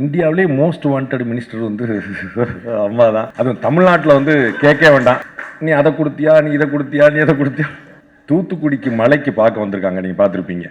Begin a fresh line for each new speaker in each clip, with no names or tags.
இந்தியாவிலே most wanted minister வந்து அம்மா தான் அதுவும் தமிழ்நாட்டில் வந்து கேட்க வேண்டாம். நீ அதை கொடுத்தியா நீ இதை கொடுத்தியா நீ அதை கொடுத்தியா? தூத்துக்குடிக்கு மலைக்கு பார்க்க வந்திருக்காங்க நீங்கள் பார்த்துருப்பீங்க.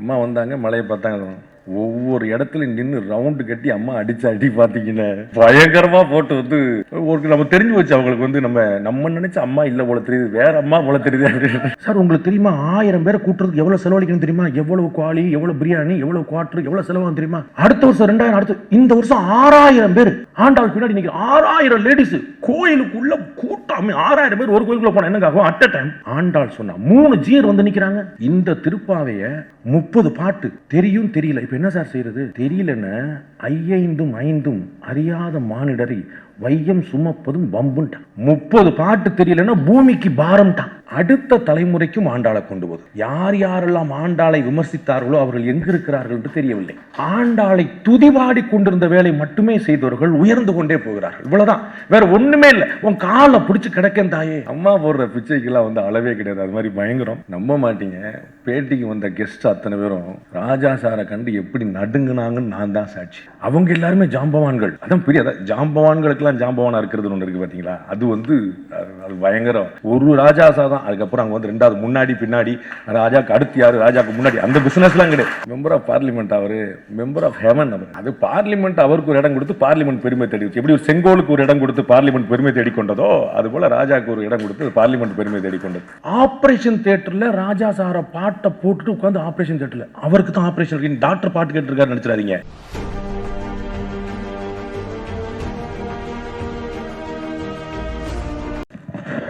அம்மா வந்தாங்க மலையை பார்த்தாங்க. ஒவ்வொரு இடத்துல நின்று ரவுண்டு கட்டி அம்மா அடிச்சு அடி பார்த்தீங்கன்னா பயங்கரமா போட்டு வந்து ஒரு நம்ம தெரிஞ்சு வச்சு அவங்களுக்கு வந்து நம்ம நம்ம நினைச்ச அம்மா இல்ல போல தெரியுது. வேற அம்மா போல தெரியுது. அப்படின்னு. சார் உங்களுக்கு தெரியுமா? ஆயிரம் பேரை கூட்டுறதுக்கு எவ்வளவு செலவழிக்கணும் தெரியுமா? எவ்வளவு குவாலி எவ்வளவு பிரியாணி எவ்வளவு குவாட்டர் எவ்வளவு செலவாகும் தெரியுமா? அடுத்த வருஷம் ரெண்டாயிரம் அடுத்து இந்த வருஷம் ஆறாயிரம் பேர். ஆண்டாள் பின்னாடி நீங்க ஆறாயிரம் லேடிஸ் கோயிலுக்குள்ள கூட்டம் ஆறாயிரம் பேர் ஒரு கோயிலுக்குள்ள போனா என்ன ஆகும்? அட் டைம் ஆண்டாள் சொன்னா மூணு ஜீர் வந்து நிக்கிறாங்க. இந்த திருப்பாவைய முப்பது பாட்டு தெரியும் தெரியல. இப்ப என்ன சார் செய்யறது தெரியலன்னு ஐயைந்தும் ஐந்தும் அறியாத மானிடரை வையம் சுமப்பதும் வம்புன்ட்டான். முப்பது பாட்டு தெரியலன்னா பூமிக்கு பாரம்ட்டான். அடுத்த தலைமுறைக்கும் ஆண்டாளை கொண்டு போதும் யார் யாரெல்லாம் ஆண்டாளை விமர்சித்தார்களோ அவர்கள் எங்க இருக்கிறார்கள் என்று தெரியவில்லை. ஆண்டாளை துதிவாடி கொண்டிருந்த வேலை மட்டுமே செய்தவர்கள் உயர்ந்து கொண்டே போகிறார்கள். இவ்வளவுதான். வேற ஒண்ணுமே இல்லை. உன் காலை பிடிச்சு கிடக்கேன் தாயே. அம்மா போடுற பிச்சைக்கெல்லாம் வந்து அளவே கிடையாது. அது மாதிரி பயங்கரம். நம்ப மாட்டீங்க. பேட்டிக்கு வந்த கெஸ்ட் அத்தனை பேரும் ராஜா சாரை கண்டு எப்படி நடுங்கினாங்கன்னு நான் தான் சாட்சி. அவங்க எல்லாருமே ஜாம்பவான்கள். அதான் பெரிய ஜாம்பவான்களுக்கு ஜாம்பவான்களுக்கெல்லாம் ஜாம்பவானா இருக்கிறது ஒன்று இருக்கு பாத்தீங்களா? அது வந்து அது- பயங்கரம். ஒரு ராஜாசா தான் அதுக்கப்புறம் அங்கே வந்து ரெண்டாவது முன்னாடி பின்னாடி ராஜாக்கு அடுத்து யாரு ராஜாக்கு முன்னாடி அந்த பிசினஸ்லாம் கிடையாது. மெம்பர் ஆஃப் பார்லிமெண்ட் அவர் மெம்பர் ஆஃப் ஹெவன் அவர். அது பார்லிமெண்ட் அவருக்கு ஒரு இடம் கொடுத்து பார்லிமெண்ட் பெருமை தேடி எப்படி ஒரு செங்கோலுக்கு ஒரு இடம் கொடுத்து பார்லிமெண்ட் பெருமை தேடிக்கொண்டதோ அது போல ராஜாக்கு ஒரு இடம் கொடுத்து பார்லிமெண்ட் பெருமை தேடி கொண்டது. ஆப்ரேஷன் தேட்டரில் ராஜா சாரை பாட்டை போட்டுட்டு உட்காந்து ஆப்ரேஷன் தேட்டரில் அவருக்கு தான் ஆப்ரேஷன் டாக்டர் பாட்டு கேட்டுருக்காரு நினைச்சிடாதீங்க.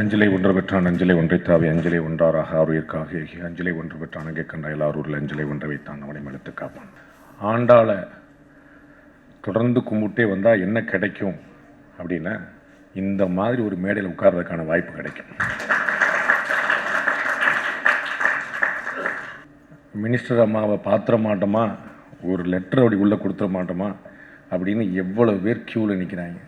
அஞ்சலை ஒன்று பெற்றான் அஞ்சலை ஒன்றை தாவி அஞ்சலை ஒன்றாராக ஆறுயிர்க்காக ஏகி அஞ்சலை ஒன்று பெற்றான் அங்கே கண்ட எல்லாரூரில் அஞ்சலை ஒன்றை வைத்தான் அவனை மழுத்து காப்பான். ஆண்டாளை தொடர்ந்து கும்பிட்டே வந்தால் என்ன கிடைக்கும் அப்படின்னா இந்த மாதிரி ஒரு மேடையில் உட்கார்றதுக்கான வாய்ப்பு கிடைக்கும். மினிஸ்டர் அம்மாவை பாத்திர மாட்டோமா? ஒரு லெட்டர் அப்படி உள்ளே கொடுத்துட மாட்டோமா? அப்படின்னு எவ்வளோ பேர் க்யூவில் நிற்கிறாங்க.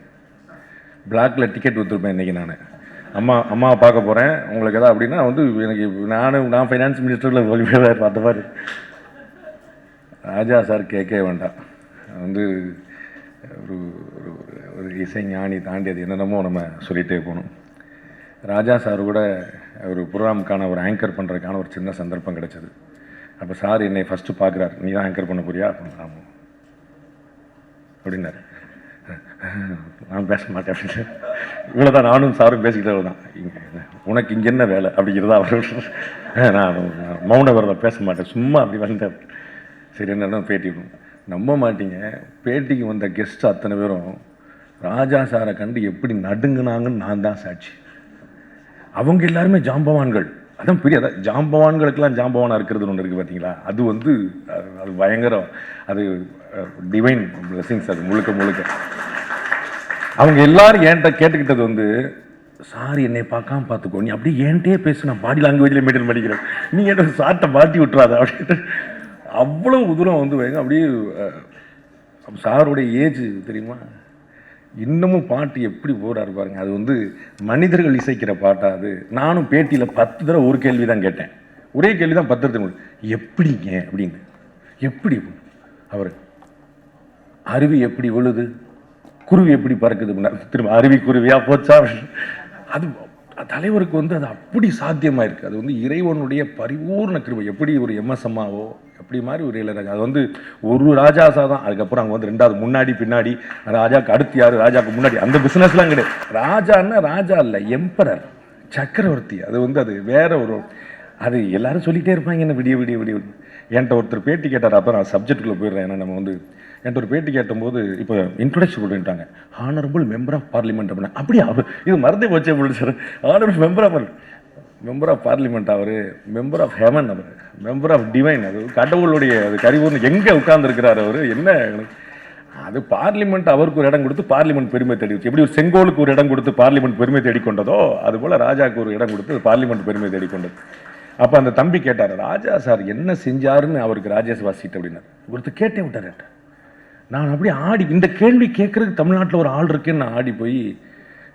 பிளாக்ல டிக்கெட் கொடுத்துருப்பேன் இன்றைக்கி நான். அம்மா அம்மாவை பார்க்க போகிறேன் உங்களுக்கு எதாவது அப்படின்னா வந்து எனக்கு நானும் நான் ஃபைனான்ஸ் மினிஸ்டரில் ஒளிபேர் பார்த்த மாதிரி. ராஜா சார் கேட்கவே வேண்டாம். வந்து ஒரு ஒரு ஒரு இசை ஞானி தாண்டி அது என்னென்னமோ நம்ம சொல்லிகிட்டே போகணும். ராஜா சார் கூட ஒரு ப்ரோக்ராமுக்கான ஒரு ஆங்கர் பண்ணுறதுக்கான ஒரு சின்ன சந்தர்ப்பம் கிடச்சிது. அப்போ சார் என்னை ஃபஸ்ட்டு பார்க்குறாரு. நீ தான் ஆங்கர் பண்ண போறியா அப்படின்னு ஆமாம். அப்படின்னாரு. நான் பேச மாட்டேன் அப்படின்னு. இவ்வளோதான் நானும் சாரும் பேசிக்கிட்டே தான் உனக்கு இங்கே என்ன வேலை? அப்படிங்கிறதா அவர். நான் மௌன விரதம் பேச மாட்டேன். சும்மா அப்படி வந்தேன். சரி என்ன பேட்டி. நம்ப மாட்டீங்க. பேட்டிக்கு வந்த கெஸ்ட் அத்தனை பேரும் ராஜா சாரை கண்டு எப்படி நடுங்கினாங்கன்னு நான் தான் சாட்சி. அவங்க எல்லாருமே ஜாம்பவான்கள். அதான் பெரிய அதான் ஜாம்பவான்களுக்கெல்லாம் ஜாம்பவானாக இருக்கிறது ஒன்று இருக்குது பார்த்தீங்களா அது வந்து அது- அது பயங்கரம். அது டிவைன் பிளெஸிங்ஸ் அது முழுக்க முழுக்க. அவங்க எல்லாரும் என்கிட்ட கேட்டுக்கிட்டது வந்து சார் என்னை பார்க்காம பார்த்துக்கோ. நீ அப்படியே என்கிட்டயே பேசு. நான் பாடி லாங்குவேஜில் மெயின்டைன் பண்ணிக்கிறேன். நீ என்ன சார்ட்டை மாட்டி விட்டுறாத. அப்படின்ட்டு அவ்வளோ தூரம் வந்து வைங்க அப்படியே சாருடைய ஏஜ் தெரியுமா? இன்னமும் பாட்டு எப்படி போறாரு பாருங்க. அது வந்து மனிதர்கள் இசைக்கிற பாட்டா அது. நானும் பேட்டியில் பத்து தடவை ஒரு கேள்வி தான் கேட்டேன். ஒரே கேள்வி தான் பத்து தடவை எப்படிங்க? அப்படின்னு. எப்படி? அவர். அருவி எப்படி விழுது? குருவி எப்படி பறக்குது திரும்ப அருவிக்குருவியாக போச்சா? அது தலைவருக்கு வந்து அது அப்படி சாத்தியமாக இருக்குது அது வந்து இறைவனுடைய பரிபூர்ண கிருபை. எப்படி ஒரு எம்எஸ் அம்மாவோ அப்படி மாதிரி ஒரு இளையராஜா அது வந்து ஒரு ராஜாசா தான் அதுக்கப்புறம் அங்கே வந்து ரெண்டாவது முன்னாடி பின்னாடி ராஜாக்கு அடுத்து யார் ராஜாக்கு முன்னாடி அந்த பிஸ்னஸ்லாம் கிடையாது. ராஜான்னா ராஜா இல்லை எம்பரர் சக்கரவர்த்தி. அது வந்து அது வேற ஒரு அது எல்லாரும் சொல்லிகிட்டே இருப்பாங்க என்ன விடிய விடிய விடிய. என்கிட்ட ஒருத்தர் பேட்டி கேட்டார். அப்புறம் நான் சப்ஜெக்டுக்குள்ளே போயிடுறேன். ஏன்னா நம்ம வந்து என்கிட்ட ஒரு பேட்டி கேட்டபோது இப்போ இன்ட்ரொடக்ஷன் கொடுத்துட்டாங்க ஹானரபிள் மெம்பர் ஆஃப் பார்லிமெண்ட் அப்படின்னா அப்படியே? அவர் இது மறந்தே போச்சே போல sir. Honourable member of member of parliament our member of heaven அவர் மெம்பர் ஆஃப் டிவைன் அது. கடவுளுடைய அது கரிபூர்ணம் எங்கே உட்கார்ந்துருக்கிறார் அவர்? என்ன அது பார்லிமெண்ட் அவருக்கு ஒரு இடம் கொடுத்து பார்லிமெண்ட் பெருமை தேடி வச்சு. எப்படி ஒரு செங்கோலுக்கு ஒரு இடம் கொடுத்து பார்லிமெண்ட் பெருமை தேடிக்கொண்டதோ அது போல ஒரு இடம் கொடுத்து பார்லிமெண்ட் பெருமை தேடிக்கொண்டது அப்போ அந்த தம்பி கேட்டார் ராஜா சார் என்ன செஞ்சாருன்னு அவருக்கு ராஜேஷ் வாசிட்டு அப்படின்னார். ஒருத்தர் கேட்டே விட்டார் என்கிட்ட. நான் அப்படியே ஆடி இந்த கேள்வி கேட்குறதுக்கு தமிழ்நாட்டில் ஒரு ஆள் இருக்கேன்னு நான் ஆடி போய்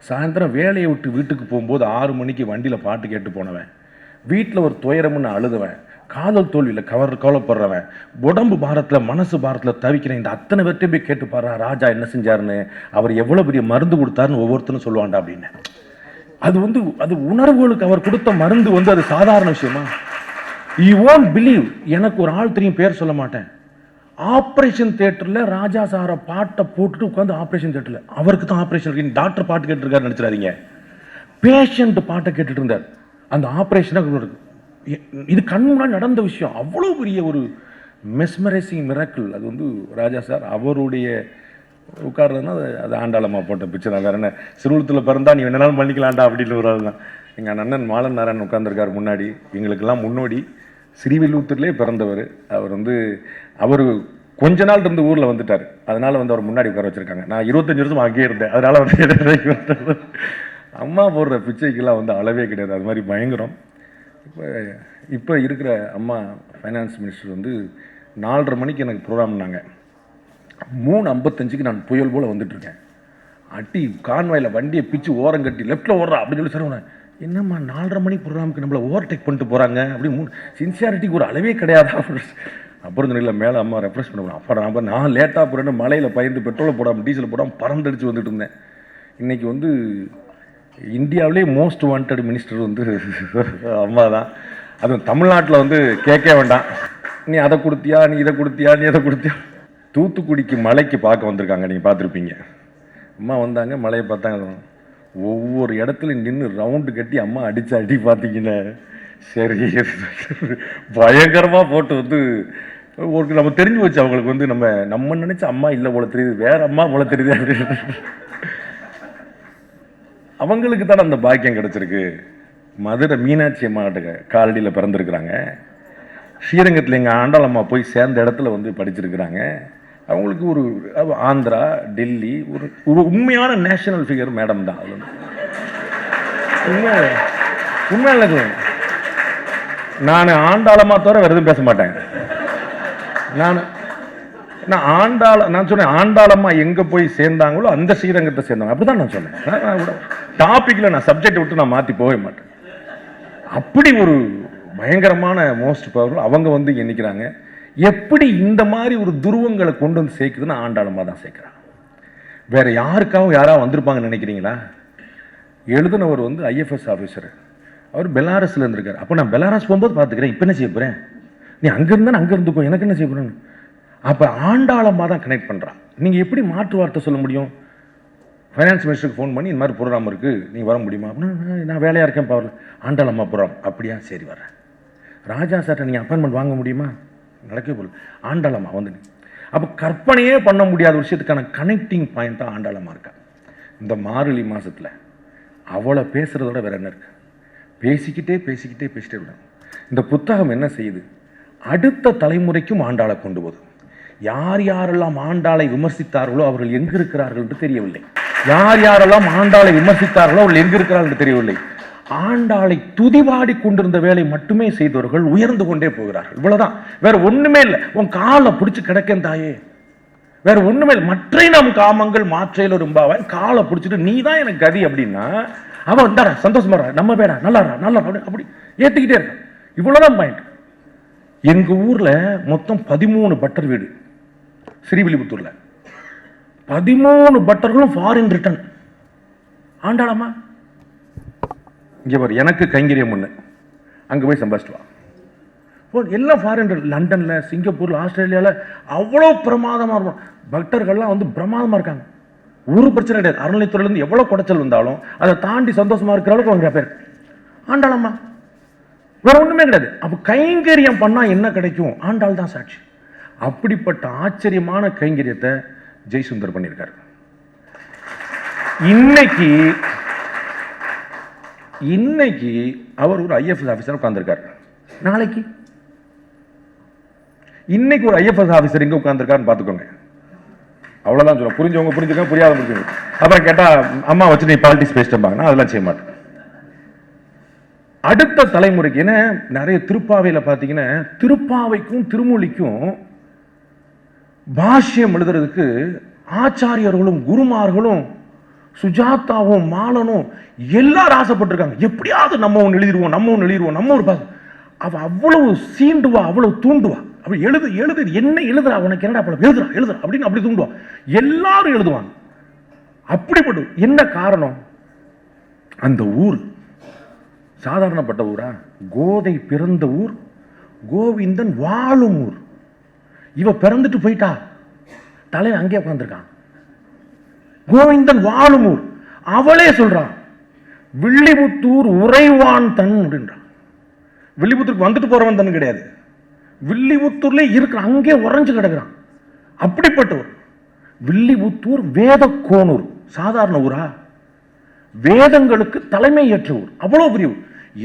சாயந்தரம் வேலையை விட்டு வீட்டுக்கு போகும்போது ஆறு மணிக்கு வண்டியில் பாட்டு கேட்டு போனவன். வீட்டில் ஒரு துயரம்னு அழுதுவன். காதல் தோல்வியில் கவர் கவலைப்படுறவன். உடம்பு பாரத்தில் மனசு பாரத்தில் தவிக்கிறேன் இந்த அத்தனை பேர்ட்டையும் போய் கேட்டு பாரு ராஜா என்ன செஞ்சாருன்னு. அவர் எவ்வளோ பெரிய மருந்து கொடுத்தாருன்னு ஒவ்வொருத்தரும் சொல்லுவாண்டா அப்படின்னு. அது வந்து அது உணர்வுகளுக்கு அவர் கொடுத்த மருந்து வந்து அது சாதாரண விஷயமா? யூ ஓன்ட் பிலீவ் எனக்கு ஒரு ஆள் தெரியும் பேர் சொல்ல மாட்டேன். ஆப்ரேஷன் தேட்டரில் ராஜா சாரை பாட்டை போட்டுட்டு உட்காந்து ஆப்ரேஷன் தேட்டரில் அவருக்கு தான் ஆப்ரேஷன் இருக்கு. டாக்டர் பாட்டு கேட்டுருக்காரு நினச்சிடாதீங்க. பேஷண்ட் பாட்டை கேட்டுட்டு இருந்தார். அந்த ஆப்ரேஷனாக இது கண் முன்னாடி நடந்த விஷயம். அவ்வளோ பெரிய ஒரு மெஸ்மரைசிங் மிராக்கிள் அது வந்து ராஜா சார் அவருடைய உட்கார்றதுனா அது ஆண்டாளம்மா போட்ட பிக்சர். வேற என்ன? சிறுவத்தில் பிறந்தா நீ வேணாலும் பண்ணிக்கலாம்டா அப்படின்னு ஒரு ஆள் தான் எங்கள் அண்ணன் மாலன் நாராயணன் உட்காந்துருக்காரு முன்னாடி. எங்களுக்கெல்லாம் முன்னோடி. ஸ்ரீவில்லூத்தூர்லேயே பிறந்தவர். அவர் வந்து அவர் கொஞ்ச நாள் இருந்து ஊரில் வந்துட்டார். அதனால் வந்து அவர் முன்னாடி உட்கார வச்சுருக்காங்க. நான் இருபத்தஞ்சு வருஷம் அங்கேயே இருந்தேன். அதனால் வந்து அம்மா போடுற பிச்சைக்கெல்லாம் வந்து அளவே கிடையாது. அது மாதிரி பயங்கரம். இப்போ இப்போ இருக்கிற அம்மா ஃபைனான்ஸ் மினிஸ்டர் வந்து நாலரை மணிக்கு எனக்கு ப்ரோக்ராம்னாங்க மூணு ஐம்பத்தஞ்சுக்கு நான் புயல் போல் வந்துட்டுருக்கேன் அட்டி கான்வாயில் வண்டியை பிச்சு ஓரம் கட்டி லெஃப்ட்டில் ஓடுறா அப்படின்னு சொல்லி சொல்லுவேன். என்னம்மா நாலரை மணி ப்ரோக்ராமுக்கு நம்மளை ஓவர்டேக் பண்ணிட்டு போகிறாங்க அப்படின்னு மூணு சின்சியாரிட்டிக்கு ஒரு அளவே கிடையாதா? அப்புறம் இந்த இல்லை மேலே அம்மா ரெஃப்ரெஷ் பண்ணுவோம் அப்புறம் நம்ம நான் லேட்டாக போகிறேன்னு மலையில் பயந்து பெட்ரோலை போடாமல் டீசல் போடாமல் பறந்தடிச்சு வந்துட்டு இருந்தேன். இன்றைக்கி வந்து இந்தியாவிலே மோஸ்ட் வாண்டட் மினிஸ்டர் வந்து அம்மா தான் அதுவும் தமிழ்நாட்டில் வந்து கேட்க வேண்டாம். நீ அதை கொடுத்தியா நீ இதை கொடுத்தியா நீ இதை கொடுத்தியா? தூத்துக்குடிக்கு மலைக்கு பார்க்க வந்திருக்காங்க நீங்கள் பார்த்துருப்பீங்க. அம்மா வந்தாங்க மலையை பார்த்தாங்க. ஒவ்வொரு இடத்துலையும் நின்று ரவுண்டு கட்டி அம்மா அடித்து அடி பார்த்தீங்கன்னா சரி பயங்கரமாக போட்டு வந்து ஒரு நம்ம தெரிஞ்சு வச்சு அவங்களுக்கு வந்து நம்ம நம்ம நினச்சி அம்மா இல்லை போல தெரியுது வேற அம்மா போல தெரியுது அப்படின்னு. அவங்களுக்கு தானே அந்த பாக்கியம் கிடச்சிருக்கு. மதுரை மீனாட்சி அம்மாட்ட காலடியில் பிறந்திருக்கிறாங்க. ஸ்ரீரங்கத்தில் எங்கள் ஆண்டாளம்மா போய் சேர்ந்த இடத்துல வந்து படிச்சிருக்கிறாங்க. அவங்களுக்கு ஒரு ஆந்திரா டெல்லி ஒரு ஒரு உண்மையான நேஷனல் ஃபிகர் மேடம் தான் அது உண்மை உண்மையில நான் ஆண்டாளமாக தவிர வேறு எதுவும் பேச மாட்டேன். நான் நான் ஆண்டாள நான் சொன்னேன் ஆண்டாளம்மா எங்கே போய் சேர்ந்தாங்களோ அந்த ஸ்ரீரங்கத்தை சேர்ந்தாங்க அப்படிதான் நான் சொன்னேன். டாப்பிக்கில் நான் சப்ஜெக்ட் விட்டு நான் மாற்றி போகவே மாட்டேன். அப்படி ஒரு பயங்கரமான மோஸ்ட் பவர்ஃபுல் அவங்க வந்து இங்க எப்படி இந்த மாதிரி ஒரு துருவங்களை கொண்டு வந்து சேர்க்குதுன்னு ஆண்டாளம்மா தான் சேர்க்குறாங்க வேற யாருக்காகவும் யாராவது வந்திருப்பாங்கன்னு நினைக்கிறீங்களா? எழுதுனவர் வந்து ஐஎஃப்எஸ் ஆஃபீஸர் அவர் பெலாரஸில் இருந்திருக்காரு. அப்போ நான் பெலாரஸ் போகும்போது பார்த்துக்கிறேன். இப்போ என்ன செய்ய போகிறேன் நீ அங்கே இருந்தா அங்கே இருந்துக்கோ. எனக்கு என்ன செய்ய போகிறேன்னு அப்போ ஆண்டாளம்மா தான் கனெக்ட் பண்ணுறான் நீங்கள் எப்படி மாற்று வார்த்தை சொல்ல முடியும்? ஃபைனான்ஸ் மினிஸ்டருக்கு ஃபோன் பண்ணி இந்த மாதிரி ப்ரோக்ராம் இருக்குது நீங்கள் வர முடியுமா? அப்படின்னா நான் நான் வேலையாக இருக்கேன் பவரில் ஆண்டாளம்மா ப்ரோக்ராம் அப்படியா? சரி வரேன் ராஜா சார்ட்ட நீங்கள் அப்பாயின்மெண்ட் வாங்க முடியுமா? நடக்கவே போல. ஆண்டாளம்மா வந்து அப்போ கற்பனையே பண்ண முடியாத விஷயத்துக்கான கனெக்டிங் பாயிண்ட்டாக ஆண்டாளமாக இருக்கா. இந்த மார்கழி மாதத்தில் அவளை பேசுகிறதோட வேற என்ன இருக்கு? பேசிக்கிட்டே பேசிக்கிட்டே பேசிட்டே விடணும் இந்த புத்தகம் என்ன செய்யுது? அடுத்த தலைமுறைக்கும் ஆண்டாளை கொண்டு போகுது. யார் யாரெல்லாம் ஆண்டாளை விமர்சித்தார்களோ அவர்கள் எங்கிருக்கிறார்கள் என்று தெரியவில்லை. யார் யாரெல்லாம் ஆண்டாளை விமர்சித்தார்களோ அவர்கள் எங்கிருக்கிறார்கள் என்று தெரியவில்லை. ஆண்டாளை துதிவாடி கொண்டிருந்த வேலை மட்டுமே செய்தவர்கள் உயர்ந்து கொண்டே போகிறார்கள். இவ்வளவுதான். வேற ஒண்ணுமே இல்லை. உன் காலை பிடிச்சு கிடக்கேன் தாயே. வேற ஒண்ணுமே இல்லை. மற்றை நம் காமங்கள் மாற்றையில ரொம்பவன் காலை பிடிச்சிட்டு நீ தான் எனக்கு கதி அப்படின்னா அவன் வந்தாரா சந்தோஷமா நம்ம பேரா நல்லா நல்லா அப்படி ஏத்துக்கிட்டே இருக்கான். இவ்வளவுதான் பாயிண்ட் எங்க ஊர்ல மொத்தம் பதிமூணு பட்டர் வீடு. ஸ்ரீவில்லிபுத்தூர்ல. பதிமூணு பட்டர்களும் ஃபாரின் ரிட்டர்ன் ஆண்டாளம்மா இங்கே பாரு எனக்கு கைங்கரியம் ஒன்று அங்கே போய் சம்பாதிச்சிட்டு வா. எல்லாம் ஃபாரின் லண்டனில் சிங்கப்பூரில் ஆஸ்திரேலியாவில் அவ்வளோ பிரமாதமாக இருக்கும். பக்தர்கள்லாம் வந்து பிரமாதமாக இருக்காங்க. ஒரு பிரச்சனை கிடையாது. அறநிலைத்துறையிலேருந்து இருந்து குடைச்சல் வந்தாலும் அதை தாண்டி சந்தோஷமா இருக்கிற அளவுக்கு அவங்க பேர். ஆண்டாளம்மா. வேற ஒன்றுமே கிடையாது. அப்போ கைங்கரியம் பண்ணால் என்ன கிடைக்கும்? ஆண்டாள் தான் சாட்சி. அப்படிப்பட்ட ஆச்சரியமான கைங்கரியத்தை ஜெய்சுந்தர் பண்ணியிருக்காரு. இன்னைக்கு இன்னைக்கு அவர் ஒரு ஐஎஃப்எஸ் ஆஃபீஸர் உட்கார்ந்திருக்காரு. நாளைக்கு. இன்னைக்கு ஒரு ஐஎஃப்எஸ் ஆஃபீஸர் எங்க உட்காந்துருக்காருன்னு பார்த்துக்கோங்க. அவ்வளவுதான் சொல்ல புரிஞ்சவங்க புரிஞ்சுக்க புரியாத புரிஞ்சுங்க அப்புறம் கேட்டா அம்மா வச்சு நீ பாலிடிக்ஸ் பேசிட்டு அதெல்லாம் செய்ய மாட்டேன். அடுத்த தலைமுறைக்கு ஏன்னா நிறைய திருப்பாவையில பார்த்தீங்கன்னா திருப்பாவைக்கும் திருமொழிக்கும் பாஷ்யம் எழுதுறதுக்கு ஆச்சாரியர்களும் குருமார்களும் சுஜாதாவும் மாலனும் எல்லாரும் ஆசைப்பட்டிருக்காங்க. எப்படியாவது நம்ம ஒன்று எழுதிடுவோம் நம்ம ஒன்று எழுதிடுவோம் நம்ம ஒரு பாசம்.
அவள் அவ்வளவு சீண்டுவா அவ்வளவு தூண்டுவா. அவள் எழுது எழுது என்ன எழுதுறா உனக்கு என்னடா படம் எழுதுறா எழுதுறா அப்படின்னு அப்படி தூண்டுவா. எல்லாரும் எழுதுவாங்க. அப்படிப்பட்டு என்ன காரணம்? அந்த ஊர் சாதாரணப்பட்ட ஊரா? கோதை பிறந்த ஊர் கோவிந்தன் வாழும் ஊர். இவ பிறந்துட்டு போயிட்டா. தலைவன் அங்கே உட்காந்துருக்கான் கோவிந்தன் வாழும்? ஊர் அவளே சொல்றான் வில்லிபுத்தூர் உறைவான் தன் அப்படின்றான் வில்லிபுத்தூருக்கு வந்துட்டு போறவன் தன் கிடையாது. வில்லிபுத்தூர்ல இருக்கிறான் அங்கே உறைஞ்சு கிடக்குறான். அப்படிப்பட்டவர். வில்லிபுத்தூர் வேத சாதாரண ஊரா? வேதங்களுக்கு தலைமை ஏற்ற ஊர் அவ்வளவு பெரிய ஊர்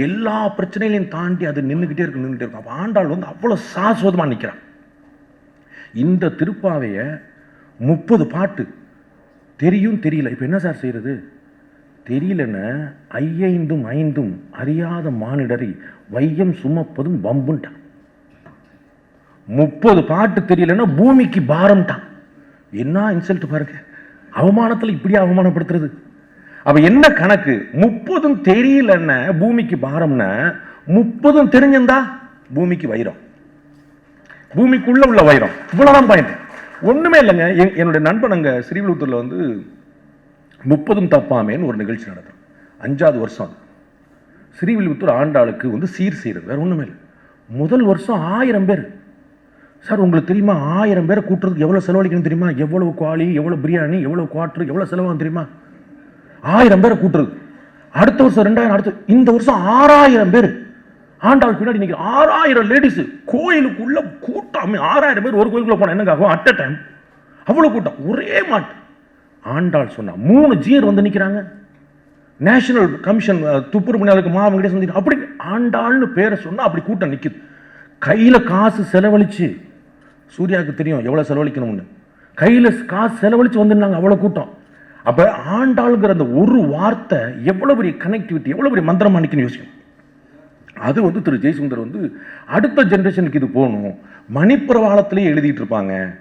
எல்லா பிரச்சனைகளையும் தாண்டி அது நின்றுகிட்டே இருக்கு நின்றுட்டே இருக்கும் ஆண்டாள் வந்து அவ்வளவு சாஸ்வதமாக நிற்கிறான் இந்த திருப்பாவைய முப்பது பாட்டு தெரியும் தெரியல. இப்ப என்ன சார் செய்யறது தெரியலன்னு ஐயைந்தும் ஐந்தும் அறியாத மானிடரை வையம் சுமப்பதும் வம்புன்ட்டான். முப்பது பாட்டு தெரியலன்னா பூமிக்கு பாரம்ட்டான். என்ன இன்சல்ட் பாருங்க. அவமானத்துல இப்படியே அவமானப்படுத்துறது? அப்போ என்ன கணக்கு? முப்பதும் தெரியலன்ன பூமிக்கு பாரம்னா முப்பதும் தெரிஞ்சிருந்தா பூமிக்கு வைரம். பூமிக்குள்ள உள்ள வைரம். இவ்வளவுதான் பாயிண்ட் ஒன்றுமே இல்லைங்க. என்- என்னுடைய நண்பன் அங்கே ஸ்ரீவிழுத்தூரில் வந்து முப்பதும் தப்பாமேன்னு ஒரு நிகழ்ச்சி நடத்தும் அஞ்சாவது வருஷம் அது. ஆண்டாளுக்கு வந்து சீர் செய்கிறது வேறு ஒன்றுமே இல்லை. முதல் வருஷம் ஆயிரம் பேர். சார் உங்களுக்கு தெரியுமா? ஆயிரம் பேரை கூட்டுறதுக்கு எவ்வளோ செலவழிக்கணும் தெரியுமா? எவ்வளோ குவாலி எவ்வளோ பிரியாணி எவ்வளோ குவாட்ரு எவ்வளோ செலவாகும் தெரியுமா? ஆயிரம் பேரை கூட்டுறது. அடுத்த வருஷம் ரெண்டாயிரம் அடுத்த இந்த வருஷம் ஆறாயிரம் பேர். ஆண்டாள் பின்னாடி நிற்கிற ஆறாயிரம் லேடிஸ் கோயிலுக்குள்ள கூட்டம் ஆறாயிரம் பேர் ஒரு கோயிலுக்குள்ள போனால் என்னங்க ஆகும்? அட் அ டைம் அவ்வளோ கூட்டம். ஒரே மாட்டு. ஆண்டாள் சொன்னா மூணு ஜீர் வந்து நிற்கிறாங்க நேஷனல் கமிஷன் துப்புரவு அதுக்கு மாவன் வெங்கடேசன் வந்து அப்படி ஆண்டாள்னு பேரை சொன்னால் அப்படி கூட்டம் நிற்குது கையில் காசு செலவழித்து சூர்யாவுக்கு தெரியும் எவ்வளோ செலவழிக்கணும்னு. கையில் காசு செலவழிச்சு வந்திருந்தாங்க அவ்வளோ கூட்டம். அப்போ ஆண்டாளுங்கிற அந்த ஒரு வார்த்தை எவ்வளோ பெரிய கனெக்டிவிட்டி எவ்வளோ பெரிய மந்திரமா நிற்கணும் யோசிக்கணும். அது வந்து திரு ஜெய்சுந்தர் வந்து அடுத்த ஜென்ரேஷனுக்கு இது போகணும். மணிப்பிரவாளத்திலேயே எழுதிட்டு இருப்பாங்க.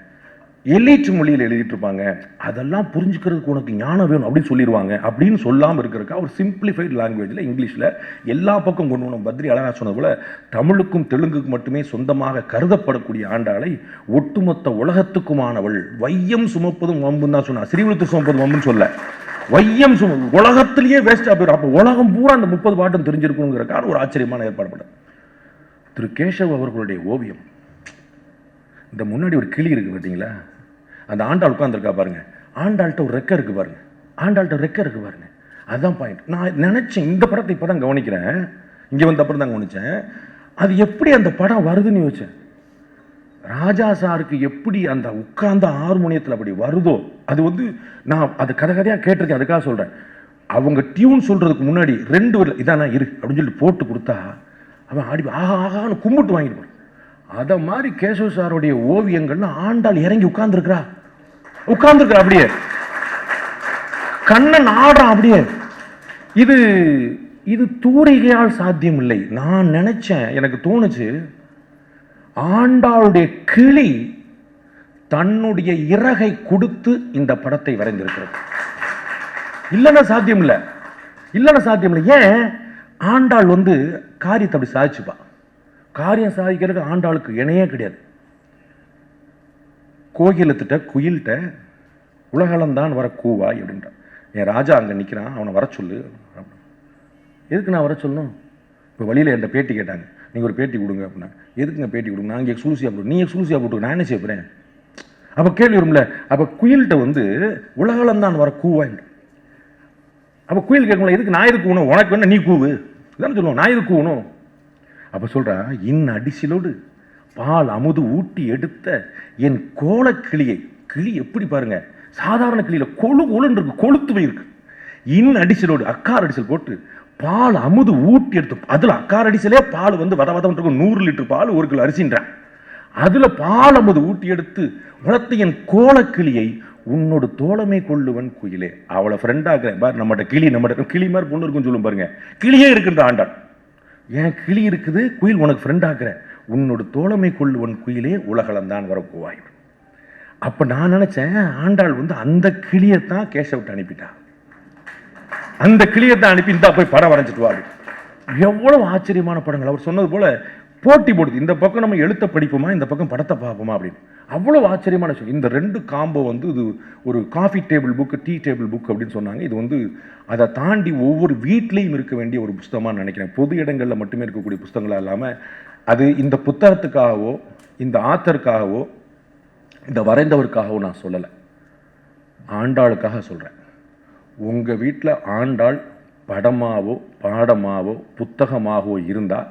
எலீட் மொழியில் எழுதிட்டு இருப்பாங்க. அதெல்லாம் புரிஞ்சுக்கிறதுக்கு உனக்கு ஞானம் வேணும் அப்படின்னு சொல்லிடுவாங்க. அப்படின்னு சொல்லாமல் இருக்கிறக்க அவர் சிம்பிளிஃபைட் லாங்குவேஜில் இங்கிலீஷில் எல்லா பக்கம் கொண்டு வரணும். பத்ரி அழகா சொன்னது போல தமிழுக்கும் தெலுங்குக்கும் மட்டுமே சொந்தமாக கருதப்படக்கூடிய ஆண்டாளை ஒட்டுமொத்த உலகத்துக்குமானவள். வையம் சுமப்பதும் வம்புன்னு தான் சொன்னா. ஸ்ரீவிழுத்து சுமப்பதும் வம்புன்னு சொல்ல. வையம் உலகத்திலேயே வேஸ்டா போயிடும். அப்போ உலகம் பூரா அந்த முப்பது பாட்டும் தெரிஞ்சிருக்கணுங்கிறக்கான ஒரு ஆச்சரியமான ஏற்பாடு படம் திரு கேசவ் அவர்களுடைய ஓவியம். இந்த முன்னாடி ஒரு கிளி இருக்கு பார்த்தீங்களா? அந்த ஆண்டாள் உட்காந்துருக்கா பாருங்க. ஆண்டாள்கிட்ட ஒரு ரெக்கை இருக்கு பாருங்க. ஆண்டாள்கிட்ட ஒரு ரெக்கை இருக்கு பாருங்க. அதுதான் பாயிண்ட் நான் நினைச்சேன் இந்த படத்தை இப்போ தான் கவனிக்கிறேன். இங்கே வந்த அப்புறம் தான் கவனிச்சேன். அது எப்படி அந்த படம் வருதுன்னு யோசிச்சேன். ராஜா சாருக்கு எப்படி அந்த உட்கார்ந்த ஹார்மோனியத்தில் அப்படி வருதோ அது வந்து நான் அது கதை கதையாக கேட்டிருக்கேன் அதுக்காக சொல்கிறேன் அவங்க டியூன் சொல்கிறதுக்கு முன்னாடி ரெண்டு வரல இதானா இரு அப்படின்னு சொல்லிட்டு போட்டு கொடுத்தா அவன் ஆடி ஆஹா ஆகான்னு கும்பிட்டு வாங்கிட்டு அதை மாதிரி கேசவ சாருடைய ஓவியங்கள்னு ஆண்டாள் இறங்கி உட்கார்ந்துருக்குறா. உட்கார்ந்துருக்குறா அப்படியே. கண்ணன் ஆடுறான் அப்படியே. இது இது தூரிகையால் சாத்தியம் இல்லை நான் நினச்சேன் எனக்கு தோணுச்சு ஆண்டாளுடைய கிளி தன்னுடைய இறகை கொடுத்து இந்த படத்தை வரைந்திருக்கிறது. இல்லைன்னா சாத்தியம் இல்லை. இல்லைன்னா சாத்தியம் இல்லை. ஏன்? ஆண்டாள் வந்து காரியத்தை அப்படி சாதிச்சுப்பா. காரியம் சாதிக்கிறதுக்கு ஆண்டாளுக்கு இணையே கிடையாது. கோகிலத்திட்ட குயில்கிட்ட உலகளந்தான் வர கூவாய் அப்படின்றான். என் ராஜா அங்கே நிற்கிறான் அவனை வர சொல்லு. எதுக்கு நான் வர சொல்லணும்? இப்போ வழியில் என்கிட்ட பேட்டி கேட்டாங்க. நீங்கள் ஒரு பேட்டி கொடுங்க அப்படின்னா. எதுக்குங்க பேட்டி கொடுங்க? நான் இங்கே எக்ஸ்க்ளூசிவாக போட்டு நீ எக்ஸ்க்ளூசிவாக போட்டு நான் என்ன செய்யப்படுறேன் அப்போ கேள்வி வரும்ல அப்போ குயில்கிட்ட வந்து உலகளந்தான் வர கூவாய் அப்போ குயில் கேட்கல எதுக்கு நான் இது கூணும் உனக்கு வேணா நீ கூவு. இதான் சொல்லுவோம் நான் இது கூணும் அப்போ சொல்றா இன் அடிசிலோடு பால் அமுது ஊட்டி எடுத்த என் கோலக்கிளியை கிளி எப்படி பாருங்க சாதாரண கிளியில கொழு கொழுன்னு இருக்கு கொளுத்து இருக்கு. இன் அடிசலோடு அக்கார் அடிசல் போட்டு பால் அமுது ஊட்டி எடுத்து அதில் அக்காரடிசிலே பால் வந்து வத வதம் இருக்கும். நூறு லிட்டர் பால் ஒரு கிலோ அரிசின்றான். அதில் பால் அமுது ஊட்டி எடுத்து வளர்த்த என் கோலக்கிளியை உன்னோட தோழமை கொள்ளுவன் குயிலே. அவளை ஃப்ரெண்டாக்குறேன் பாரு நம்மகிட்ட கிளி நம்மகிட்ட கிளி மாதிரி பொண்ணு இருக்குன்னு சொல்லும் பாருங்க. கிளியே இருக்குன்ற ஆண்டாள். ஏன் கிளி இருக்குது? குயில் உனக்கு ஃப்ரெண்ட் ஆக்குறேன். உன்னோட தோழமை கொள்ளுவன் குயிலே உலகளந்தான் வரப்போவாய். அப்போ நான் நினச்சேன் ஆண்டாள் வந்து அந்த கிளியை கிளியத்தான் கேசவிட்டு அனுப்பிட்டா. அந்த கிளியத்தான் அனுப்பி இந்தா போய் படம் வரைஞ்சிட்டு எவ்வளவு ஆச்சரியமான படங்கள். அவர் சொன்னது போல போட்டி போடுது. இந்த பக்கம் நம்ம எழுத்த படிப்போமா இந்த பக்கம் படத்தை பார்ப்போமா அப்படின்னு. அவ்வளோ ஆச்சரியமான விஷயம். இந்த ரெண்டு காம்போ வந்து இது ஒரு coffee table book tea table book அப்படின்னு சொன்னாங்க. இது வந்து அதை தாண்டி ஒவ்வொரு வீட்லேயும் இருக்க வேண்டிய ஒரு புஸ்தகமாக நினைக்கிறேன். பொது இடங்களில் மட்டுமே இருக்கக்கூடிய புஸ்தகங்களாக இல்லாமல் அது இந்த புத்தகத்துக்காகவோ இந்த ஆத்தருக்காகவோ இந்த வரைந்தவருக்காகவோ நான் சொல்லலை. ஆண்டாளுக்காக சொல்கிறேன் உங்கள் வீட்டில் ஆண்டாள் படமாவோ பாடமாவோ புத்தகமாகவோ இருந்தால்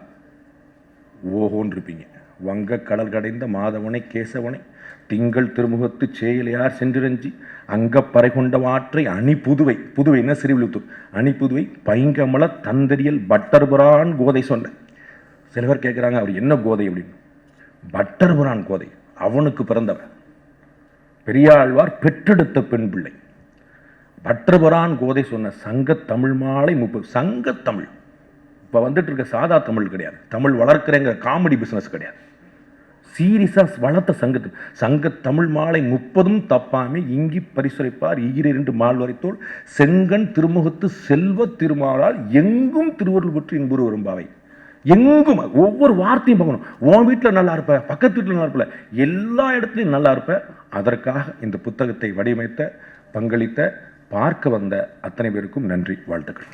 ஓஹோன்னு இருப்பீங்க வங்க கடல் கடைந்த மாதவனை கேசவனை திங்கள் திருமுகத்து சேயிலையார் சென்றிரஞ்சி அங்கப்பறை கொண்ட வாற்றை அணி புதுவை புதுவை என்ன சிறுவிழுத்தூர் அணி புதுவை பைங்கமல தந்தரியல் பட்டர்புரான் கோதை சொன்ன. சில பேர் கேட்குறாங்க அவர் என்ன கோதை? அப்படின்னு. பட்டர்புரான் கோதை. அவனுக்கு பிறந்தவன் பெரியாழ்வார் பெற்றெடுத்த பெண் பிள்ளை. பட்டர்புரான் கோதை சொன்ன சங்க தமிழ் மாலை முப்பது சங்க தமிழ். இப்போ வந்துட்டு இருக்க சாதா தமிழ் கிடையாது. தமிழ் வளர்க்குறேங்கிற காமெடி பிஸ்னஸ் கிடையாது. சீரியஸாக வளர்த்த சங்கத்து சங்க தமிழ் மாலை முப்பதும் தப்பாமே இங்கி பரிசுரைப்பார் ஈரிரண்டு மால்வரைத்தோள் செங்கன் திருமுகத்து செல்வ திருமாலால் எங்கும் திருவருள் பற்றி இன்புறு வரும்பாவை. எங்கும் ஒவ்வொரு வார்த்தையும் பார்க்கணும். உன் வீட்டில் நல்லா இருப்ப பக்கத்து வீட்டில் நல்லா இருப்பல எல்லா இடத்துலையும் நல்லா இருப்ப அதற்காக இந்த புத்தகத்தை வடிவமைத்த பங்களித்த பார்க்க வந்த அத்தனை பேருக்கும் நன்றி வாழ்த்துக்கள்.